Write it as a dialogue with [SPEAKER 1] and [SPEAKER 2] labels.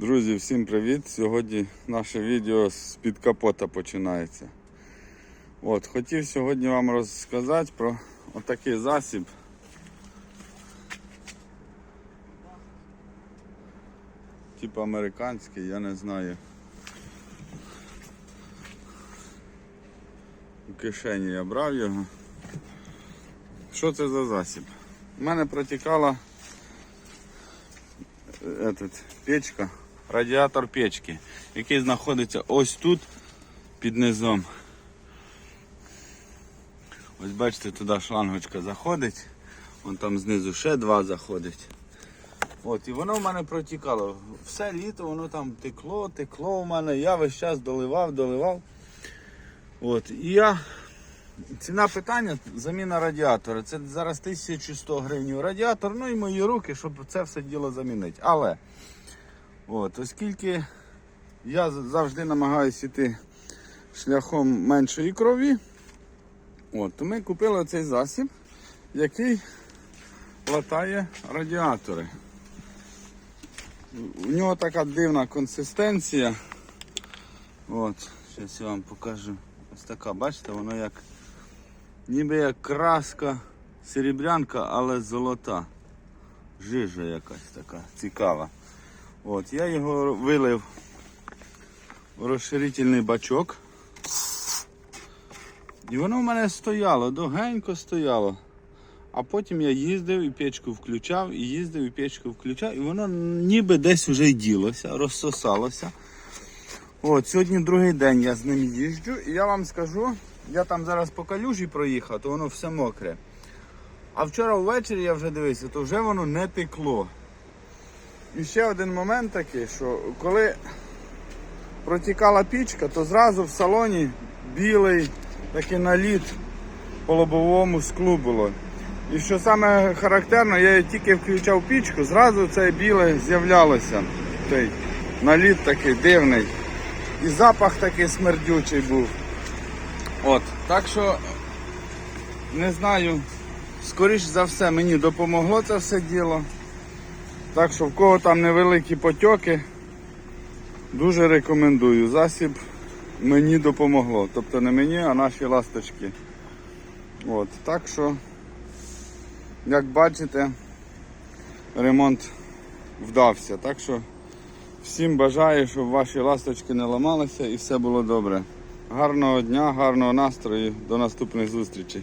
[SPEAKER 1] Друзі, всім привіт! Сьогодні наше відео з-під капота починається. От, хотів сьогодні вам розказати про отакий засіб. Типу американський, я не знаю. У кишені я брав його. Що це за засіб? У мене протікала этот, печка, радіатор печки, який знаходиться ось тут під низом. Ось бачите, туди шлангочка заходить, вон там знизу ще два заходить. От, і воно в мене протікало. Все літо воно там текло, текло у мене. Я весь час доливав, доливав. От, і я. Ціна питання заміна радіатора. Це зараз 1100 гривень радіатор, ну і мої руки, щоб це все діло замінити. Але от, оскільки я завжди намагаюся йти шляхом меншої крові, от, то ми купили цей засіб, який латає радіатори. У нього така дивна консистенція. От, зараз я вам покажу. Ось така, бачите, воно як ніби як краска, серебрянка, але золота. Жижа якась така цікава. От, я його вилив у розширительний бачок. І воно в мене стояло, довгенько стояло. А потім я їздив і печку включав, і їздив, і печку включав, і воно ніби десь вже й ділося, розсосалося. От, сьогодні другий день я з ним їжджу, і я вам скажу, я там зараз по калюжі проїхав, то воно все мокре. А вчора ввечері я вже дивився, то вже воно не текло. І ще один момент такий, що коли протікала пічка, то зразу в салоні білий такий наліт по лобовому склу було. І що саме характерно, я тільки включав пічку, зразу це біле з'являлося. Той наліт такий дивний. І запах такий смердючий був. От, так що не знаю, скоріш за все мені допомогло це все діло. Так що в кого там невеликі потьоки, дуже рекомендую. Засіб мені допомогло. Тобто не мені, а наші ласточки. От, так що, як бачите, ремонт вдався. Так що всім бажаю, щоб ваші ласточки не ламалися і все було добре. Гарного дня, гарного настрою, до наступних зустрічей.